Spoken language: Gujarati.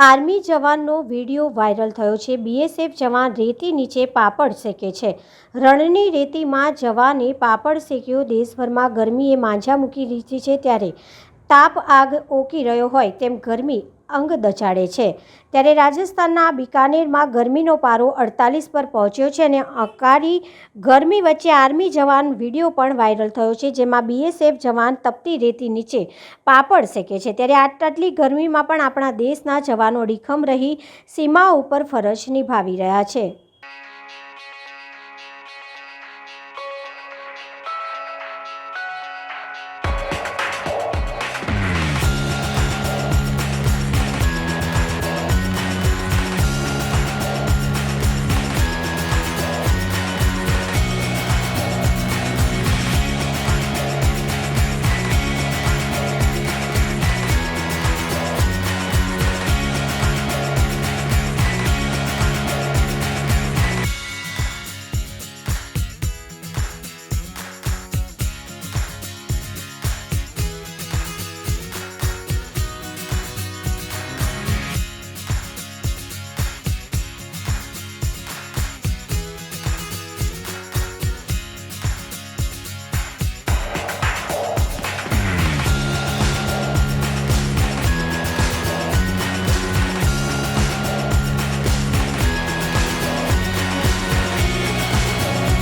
આર્મી જવાનનો વીડિયો વાયરલ થયો છે. બીએસએફ જવાન રેતી નીચે પાપડ શેકે છે. રણની રેતીમાં જવાને પાપડ શેક્યો. દેશભરમાં ગરમીએ માંજા મૂકી દીધી છે ત્યારે તાપ આગ ઓકી રહ્યો હોય તેમ ગરમી અંગ દચાડે છે. ત્યારે રાજસ્થાનના બિકાનેરમાં ગરમીનો પારો અડતાલીસ પર પહોંચ્યો છે અને અકારી ગરમી વચ્ચે આર્મી જવાન વીડિયો પણ વાયરલ થયો છે, જેમાં બીએસએફ જવાન તપતી રેતી નીચે પાપડ શેકે છે. ત્યારે આટલી ગરમીમાં પણ આપણા દેશના જવાનો ડીખમ રહી સીમા ઉપર ફરજ નિભાવી રહ્યા છે.